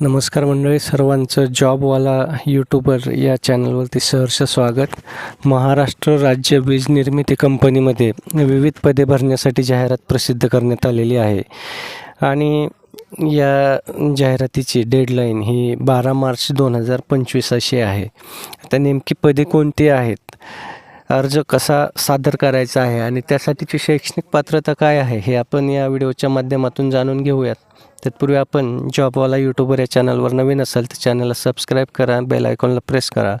नमस्कार मंडळी सर्वांचं जॉबवाला यूट्यूबर या चॅनलवरती सहर्ष स्वागत. महाराष्ट्र राज्य वीज निर्मिती कंपनीमध्ये विविध पदे भरण्यासाठी जाहिरात प्रसिद्ध करण्यात आलेली आहे. आणि या जाहिरातीची डेडलाईन ही बारा मार्च दोन हजार पंचवीस अशी आहे. आता नेमकी पदे कोणती आहेत? अर्ज कसा सादर करायचा आहे आणि त्यासाठीची शैक्षणिक पात्रता काय आहे हे आपण या व्हिडिओच्या माध्यमातून जाणून घेऊयात. तत्पूर्वी आपण जॉबवाला यूट्यूबर या चॅनलवर नवीन असाल तर चॅनलला सबस्क्राईब करा बेल आयकॉनला प्रेस करा.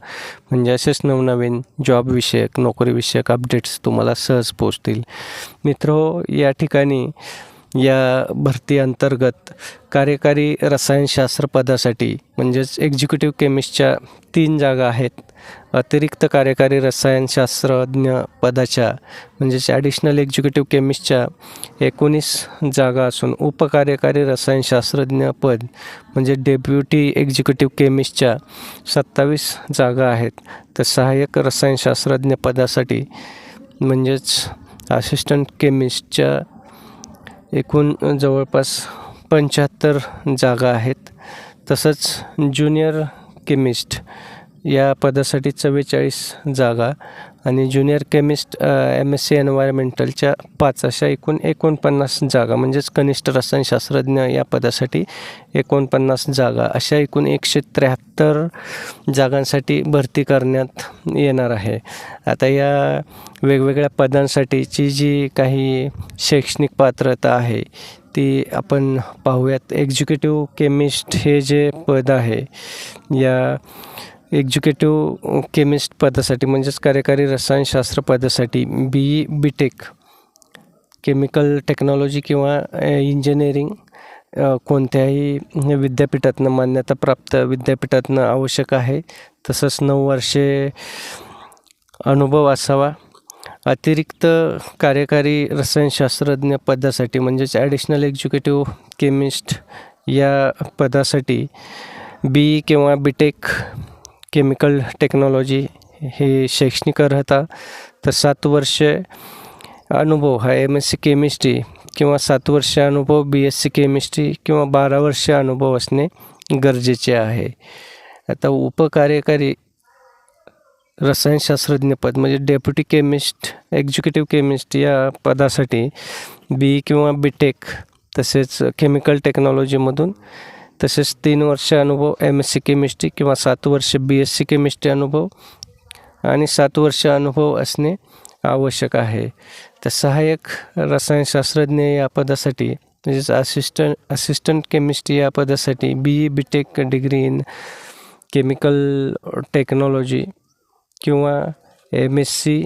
म्हणजे असेच नवनवीन जॉबविषयक नोकरीविषयक अपडेट्स तुम्हाला सहज पोचतील मित्र या ठिकाणी हो. या भरती अंतर्गत कार्यकारी रसायनशास्त्र पदासाठी म्हणजेच एक्झिक्युटिव्ह केमिस्टच्या तीन जागा आहेत. अतिरिक्त कार्यकारी रसायनशास्त्रज्ञ पदाच्या म्हणजेच ॲडिशनल एक्झिक्युटिव्ह केमिस्टच्या एकोणीस जागा असून उपकार्यकारी रसायनशास्त्रज्ञ पद म्हणजे डेप्युटी एक्झिक्युटिव्ह केमिस्टच्या सत्तावीस जागा आहेत. तर सहाय्यक रसायनशास्त्रज्ञ पदासाठी म्हणजेच असिस्टंट केमिस्टच्या एकूण जवळपास पंच्याहत्तर जागा आहेत. तसंच ज्युनियर केमिस्ट या पदासाठी चव्वेचाळीस जागा आणि junior chemist M S C एन्व्हायरमेंटलच्या पाच अशा एकूण एकोणपन्नास जागा म्हणजेच कनिष्ठ रसायनशास्त्रज्ञ या पदासाठी एकोणपन्नास जागा. अशा एकूण एकशे त्र्याहत्तर जागांसाठी भरती करण्यात येणार आहे. आता या वेगवेगळ्या पदांसाठीची जी काही शैक्षणिक पात्रता आहे ती आपण पाहूयात. एक्झिक्युटिव्ह केमिस्ट हे जे पद आहे या एक्झिक्युटिव्ह केमिस्ट पदासाठी म्हणजेच कार्यकारी रसायनशास्त्र पदासाठी B E B tech chemical technology किंवा इंजिनिअरिंग कोणत्याही विद्यापीठातनं मान्यताप्राप्त विद्यापीठातनं आवश्यक आहे. तसंच नऊ वर्षे अनुभव असावा. अतिरिक्त कार्यकारी रसायनशास्त्रज्ञ पदासाठी म्हणजेच ॲडिशनल एक्झिक्युटिव्ह केमिस्ट या पदासाठी बी किंवा बी टेक केमिकल टेक्नॉलॉजी हे शैक्षणिक अर्हता तर सात वर्ष अनुभव हा एम एस सी केमिस्ट्री किंवा सात वर्ष अनुभव बी एस सी केमिस्ट्री किंवा बारा वर्ष अनुभव असणे गरजेचे आहे. आता उपकार्यकारी रसायनशास्त्रज्ञ पद म्हणजे डेप्युटी केमिस्ट एक्झिक्युटिव्ह केमिस्ट या पदासाठी बी किंवा बी टेक तसेच केमिकल टेक्नॉलॉजीमधून तसेच तीन वर्ष अनुभव एम एस सी केमिस्ट्री किंवा सात वर्ष बी एस सी केमिस्ट्री अनुभव आणि सात वर्ष अनुभव असणे आवश्यक आहे. तर सहाय्यक रसायनशास्त्रज्ञ या पदासाठी म्हणजेच असिस्टंट असिस्टंट केमिस्ट्री या पदासाठी B E B tech degree in chemical technology किंवा M S C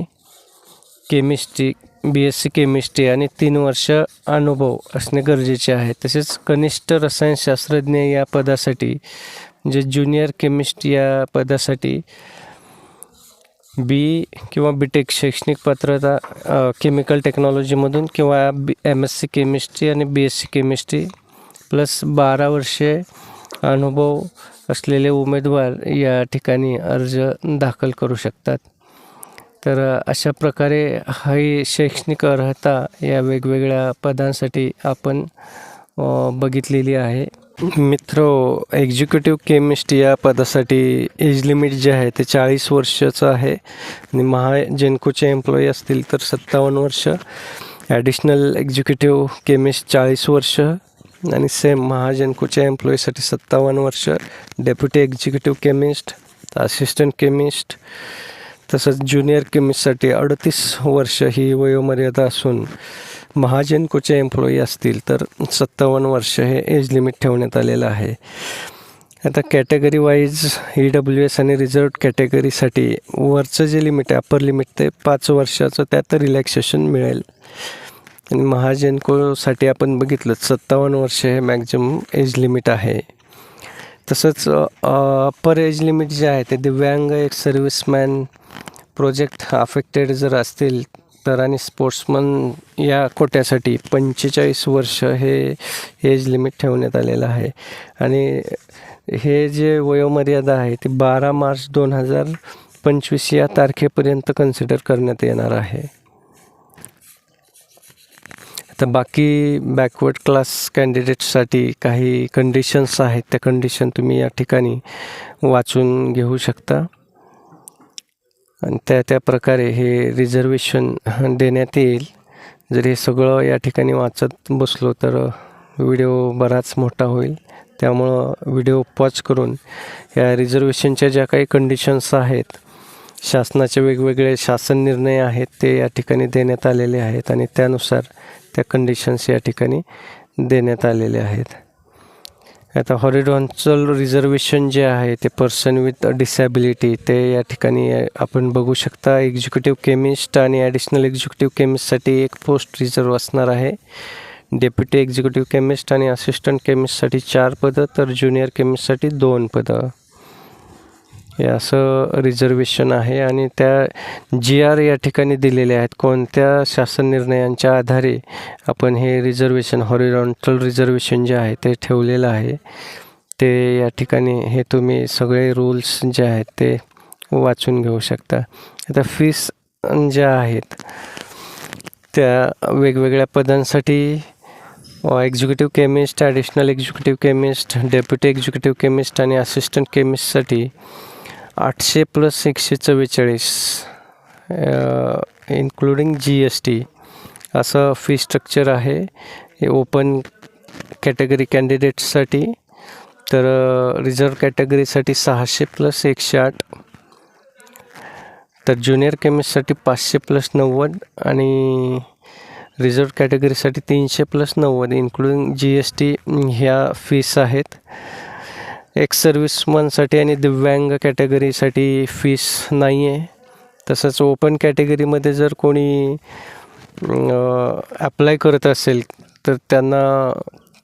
chemistry B S C chemistry आणि तीन वर्ष अनुभव असणे गरजेचे आहे. तसेच कनिष्ठ रसायनशास्त्रज्ञ या पदासाठी म्हणजे ज्युनियर केमिस्ट या पदासाठी बी किंवा बी टेक शैक्षणिक पात्रता केमिकल टेक्नॉलॉजीमधून किंवा B M S C chemistry आणि B S C chemistry plus बारा वर्षे अनुभव असलेले उमेदवार या ठिकाणी अर्ज दाखल करू शकतात. तर अशा प्रकारे ही शैक्षणिक अर्हता या वेगवेगळ्या पदांसाठी आपण बघितलेली आहे. मित्र एक्झिक्युटिव्ह केमिस्ट या पदासाठी एज लिमिट जे आहे ते चाळीस वर्षाचं आहे. आणि महाजेनकोचे एम्प्लॉई असतील तर सत्तावन्न वर्ष. ॲडिशनल एक्झिक्युटिव्ह केमिस्ट चाळीस वर्ष. आणि सेम महाजेनकोच्या एम्प्लॉईसाठी सत्तावन्न वर्ष. Deputy executive chemist assistant chemist तसंच ज्युनियर केमिस्टसाठी अडतीस वर्ष ही वयोमर्यादा असून महाजनकोचे एम्प्लॉई असतील तर सत्तावन्न वर्ष हे एज लिमिट ठेवण्यात आलेलं आहे. आता category wise E W S आणि रिझर्व कॅटेगरीसाठी वरचं जे लिमिट आहे अप्पर लिमिट ते पाच वर्षाचं त्यात रिलॅक्सेशन मिळेल. आणि महाजनकोसाठी आपण बघितलं सत्तावन्न वर्ष हे मॅक्झिमम एज लिमिट आहे. तसंच अप्पर एज लिमिट जे आहे ते दिव्यांग एक सर्व्हिसमॅन प्रोजेक्ट अफेक्टेड जर असतील तर आणि स्पोर्ट्समन या कोट्यासाठी पंचेचाळीस वर्ष हे एज लिमिट ठेवण्यात आलेलं आहे. आणि हे जे वयोमर्यादा आहे ती बारा मार्च दोन हजार पंचवीस या तारखेपर्यंत कन्सिडर करण्यात येणार आहे. तर बाकी बॅकवर्ड क्लास कॅन्डिडेटसाठी काही कंडिशन्स आहेत त्या कंडिशन तुम्ही या ठिकाणी वाचून घेऊ शकता. आणि त्या त्या प्रकारे हे रिझर्वेशन देण्यात येईल. जर हे सगळं या ठिकाणी वाचत बसलो तर व्हिडिओ बराच मोठा होईल. त्यामुळं व्हिडिओ पॉज करून या रिझर्वेशनच्या ज्या काही कंडिशन्स आहेत शासनाचे वेगवेगळे शासन निर्णय आहेत ते या ठिकाणी देण्यात आलेले आहेत आणि त्यानुसार त्या कंडिशन्स या ठिकाणी देण्यात आलेले आहेत. आता हॉरिडॉन्सल रिझर्वेशन जे आहे ते पर्सन विथ डिसॅबिलिटी ते या ठिकाणी आपण बघू शकता. एक्झिक्युटिव्ह केमिस्ट आणि ॲडिशनल एक्झिक्युटिव्ह केमिस्टसाठी एक पोस्ट रिझर्व असणार आहे. डेप्युटी एक्झिक्युटिव्ह केमिस्ट आणि असिस्टंट केमिस्टसाठी चार पदं तर ज्युनियर केमिस्टसाठी दोन पदं. हे असं रिझर्वेशन आहे आणि त्या जी आर या ठिकाणी दिलेल्या आहेत. कोणत्या शासन निर्णयांच्या आधारे आपण हे रिझर्वेशन हॉरिझॉन्टल रिझर्वेशन जे आहे ते ठेवलेलं आहे ते या ठिकाणी हे तुम्ही सगळे रूल्स जे आहेत ते वाचून घेऊ शकता. आता फीस ज्या आहेत त्या वेगवेगळ्या पदांसाठी executive chemist additional executive chemist deputy executive chemist आणि असिस्टंट केमिस्टसाठी आठशे प्लस एकशे चव्वेचाळीस इन्क्लुडिंग जी एस टी असं फी स्ट्रक्चर आहे. ओपन कॅटेगरी कॅन्डिडेट्ससाठी तर रिझर्व कॅटेगरीसाठी सहाशे प्लस एकशे आठ. तर ज्युनियर केमिस्टसाठी पाचशे प्लस नव्वद आणि रिझर्व कॅटेगरीसाठी तीनशे प्लस नव्वद इन्क्लुडिंग जी एस टी ह्या फीस आहेत. एक्स सर्व्हिसमनसाठी आणि दिव्यांग कॅटेगरीसाठी फीस नाही आहे तसंच ओपन कॅटेगरीमध्ये जर कोणी अप्लाय करत असेल तर त्यांना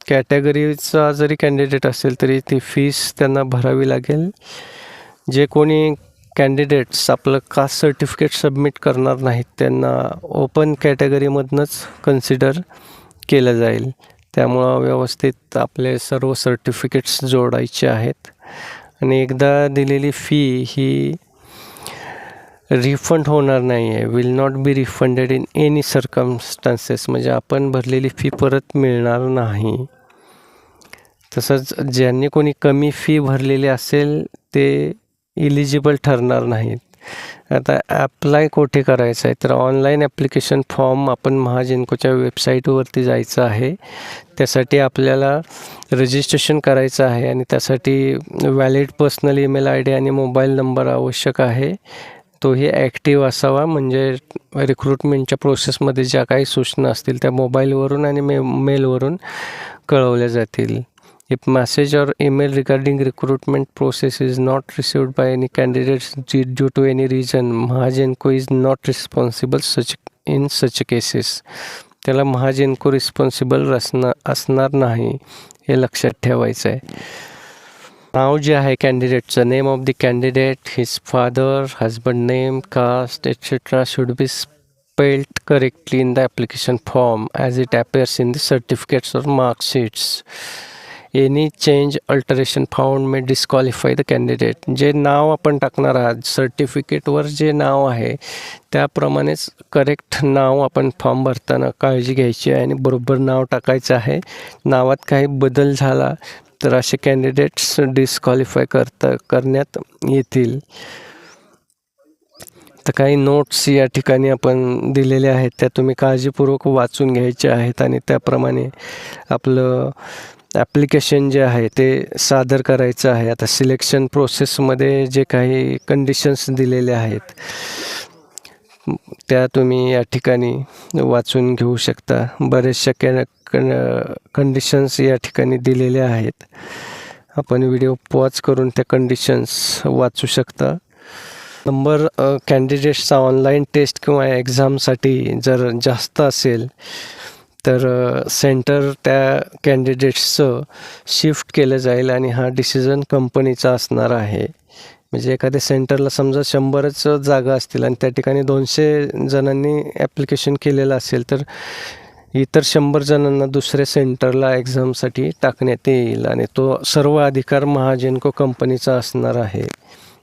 कॅटेगरीचा जरी कॅन्डिडेट असेल तरी ती फीस त्यांना भरावी लागेल. जे कोणी कॅन्डिडेट्स आपलं कास्ट सर्टिफिकेट सबमिट करणार नाहीत त्यांना ओपन कॅटेगरीमधनंच कन्सिडर केलं जाईल. त्यामुळं व्यवस्थित आपले सर्व सर्टिफिकेट्स जोडायचे आहेत. आणि एकदा दिलेली फी ही रिफंड होणार नाही आहे will not be refunded in any circumstances म्हणजे आपण भरलेली फी परत मिळणार नाही. तसंच ज्यांनी कोणी कमी फी भरलेली असेल ते इलिजिबल ठरणार नाहीत. आता ॲप्लाय कुठे करायचं आहे तर ऑनलाईन ॲप्लिकेशन फॉर्म आपण महाजेनकोच्या वेबसाईटवरती जायचं आहे. त्यासाठी आपल्याला रजिस्ट्रेशन करायचं आहे आणि त्यासाठी valid personal email I D आणि मोबाईल नंबर आवश्यक आहे. तोही ॲक्टिव्ह असावा म्हणजे रिक्रुटमेंटच्या प्रोसेसमध्ये ज्या काही सूचना असतील त्या मोबाईलवरून आणि मे मेलवरून कळवल्या जातील. If message or email regarding recruitment process is not received by any candidates due to any reason, Mahajenko is not responsible such in such cases. त्याला महाजेनको रिस्पॉन्सिबल असणार असणार नाही हे लक्षात ठेवायचं आहे नाव जे आहे कॅन्डिडेटचं name of the candidate his father husband name caste etcetera should be spelled correctly in the application form as it appears in the certificates or mark sheets. Any change alteration found may disqualify the candidate जे नाव आपण टाकणार आहात सर्टिफिकेटवर जे नाव आहे त्याप्रमाणेच correct नाव आपण form भरताना काळजी घ्यायची आहे आणि बरोबर नाव टाकायचं आहे. नावात काही बदल झाला तर असे कॅन्डिडेट्स डिस्क्वालिफाय करता करण्यात येतील. तर काही नोट्स या ठिकाणी आपण दिलेल्या आहेत त्या तुम्ही काळजीपूर्वक वाचून घ्यायच्या आहेत आणि त्याप्रमाणे आपलं ॲप्लिकेशन जे आहे ते सादर करायचं आहे. आता सिलेक्शन प्रोसेसमध्ये जे काही कंडिशन्स दिलेले आहेत त्या तुम्ही या ठिकाणी वाचून घेऊ शकता. बरेचशा कॅ कंडिशन्स या ठिकाणी दिलेल्या आहेत. आपण व्हिडिओ पॉज करून त्या कंडिशन्स वाचू शकता. नंबर कॅन्डिडेट्सचा ऑनलाईन टेस्ट किंवा एक्झामसाठी जर जास्त असेल तर सेंटर त्या कॅन्डिडेट्सचं शिफ्ट केलं जाईल आणि हा डिसिजन कंपनीचा असणार आहे. म्हणजे एखाद्या सेंटरला समजा शंभरच जागा असतील आणि त्या ठिकाणी दोनशे जणांनी ॲप्लिकेशन केलेलं असेल तर इतर शंभर जणांना दुसऱ्या सेंटरला एक्झामसाठी टाकण्यात येईल आणि तो सर्व अधिकार महाजेनको कंपनीचा असणार आहे.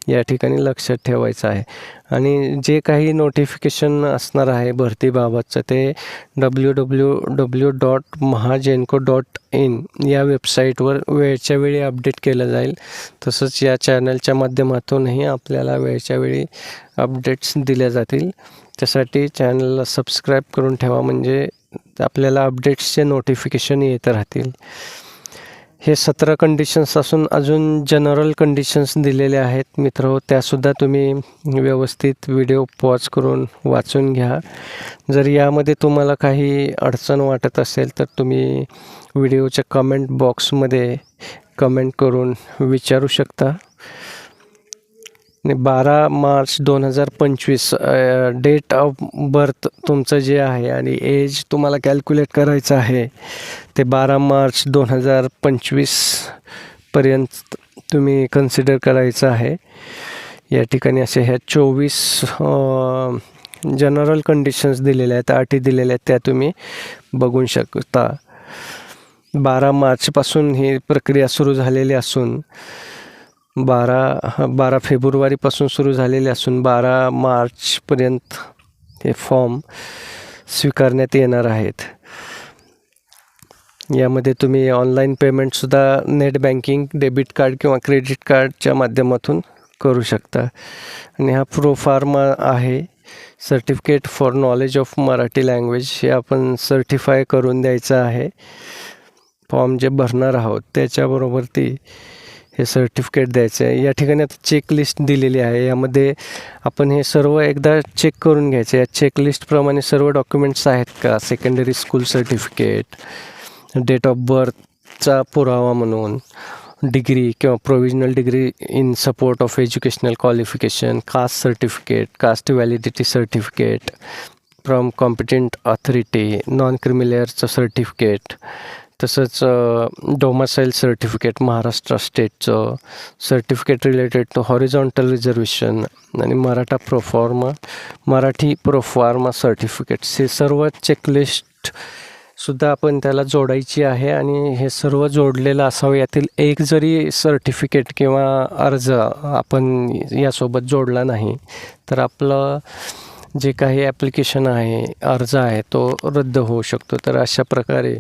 या ठिकाणी लक्षात ठेवायचं आहे. आणि जे काही नोटिफिकेशन असणार आहे भरतीबाबतचं ते W W W dot Mahagenco dot in या वेबसाईटवर वेळच्या वेळी अपडेट केलं जाईल. तसंच या चॅनलच्या माध्यमातूनही आपल्याला वेळच्या वेळी अपडेट्स दिल्या जातील. त्यासाठी चॅनलला सबस्क्राईब करून ठेवा म्हणजे आपल्याला अपडेट्सचे नोटिफिकेशन येत राहतील. हे सतरा कंडिशन्स असून अजून जनरल कंडिशन्स दिलेले आहेत. मित्र त्यासुद्धा तुम्ही व्यवस्थित व्हिडिओ पॉज करून वाचून घ्या. जर यामध्ये तुम्हाला काही अडचण वाटत असेल तर तुम्ही व्हिडिओच्या कमेंट बॉक्समध्ये कमेंट करून विचारू शकता. बारा मार्च दोन हजार पंचवीस डेट ऑफ बर्थ तुमचं जे आहे आणि एज तुम्हाला कॅल्क्युलेट करायचं आहे ते बारा मार्च दोन हजार पंचवीसपर्यंत तुम्ही कन्सिडर करायचं आहे. या ठिकाणी असे ह्या चोवीस जनरल कंडिशन्स दिलेल्या आहेत अटी दिलेल्या आहेत त्या तुम्ही बघू शकता. बारा मार्चपासून ही प्रक्रिया सुरू झालेली असून बारा बारा फेब्रुवारीपासून सुरू झालेले असून बारा मार्चपर्यंत हे फॉर्म स्वीकारण्यात येणार आहेत. यामध्ये तुम्ही ऑनलाईन पेमेंटसुद्धा नेट बँकिंग डेबिट कार्ड किंवा क्रेडिट कार्डच्या माध्यमातून करू शकता. आणि हा प्रो फार्मा आहे certificate for knowledge of Marathi language हे आपण सर्टिफाय करून द्यायचं आहे. फॉर्म जे भरणार आहोत त्याच्याबरोबर ती हे सर्टिफिकेट द्यायचं आहे या ठिकाणी आता चेकलिस्ट दिलेली आहे. यामध्ये आपण हे सर्व एकदा चेक करून घ्यायचं. या चेकलिस्टप्रमाणे सर्व डॉक्युमेंट्स आहेत का? Secondary school certificate date of बर्थचा पुरावा म्हणून डिग्री किंवा provisional degree in support of educational qualification caste certificate caste validity certificate from competent authority non क्रिमिलेअरचं certificate तसंच domicile certificate Maharashtra स्टेटचं certificate related to horizontal reservation आणि Maratha proforma Marathi proforma certificates हे सर्व checklist सुद्धा आपण त्याला जोडायची आहे आणि हे सर्व जोडलेलं असावं. यातील एक जरी सर्टिफिकेट किंवा अर्ज आपण यासोबत जोडला नाही तर आपलं जे काही ॲप्लिकेशन आहे अर्ज आहे तो रद्द होऊ शकतो. तर अशा प्रकारे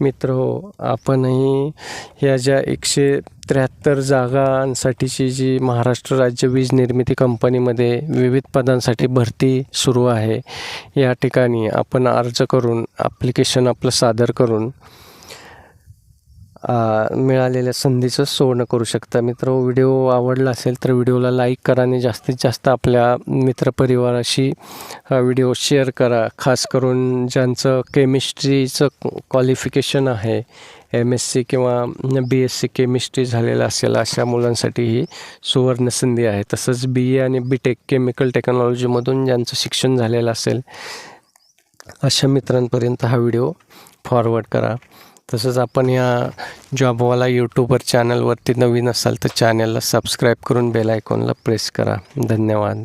मित्र हो आपणही ह्या ज्या एकशे त्र्याहत्तर जागांसाठीची जी महाराष्ट्र राज्य वीज निर्मिती कंपनीमध्ये विविध पदांसाठी भरती सुरू आहे या ठिकाणी आपण अर्ज करून ॲप्लिकेशन आपलं सादर करून मिळालेल्या संधीचं सोनं करू शकता. मित्र व्हिडिओ आवडला असेल तर व्हिडिओला लाईक करा आणि जास्तीत जास्त आपल्या मित्रपरिवाराशी हा व्हिडिओ शेअर करा. खास करून ज्यांचं केमिस्ट्रीचं क्वालिफिकेशन आहे एम एस सी किंवा बी एस सी केमिस्ट्री झालेलं असेल अशा मुलांसाठी ही सुवर्णसंधी आहे. तसंच बी ए आणि बी टेक केमिकल टेक्नॉलॉजीमधून ज्यांचं शिक्षण झालेलं असेल अशा मित्रांपर्यंत हा व्हिडिओ फॉरवर्ड करा. तसंच आपण या जॉबवाला यूट्यूबर चॅनलवरती नवीन असाल तर चॅनलला सबस्क्राईब करून बेल आयकॉनला प्रेस करा. धन्यवाद.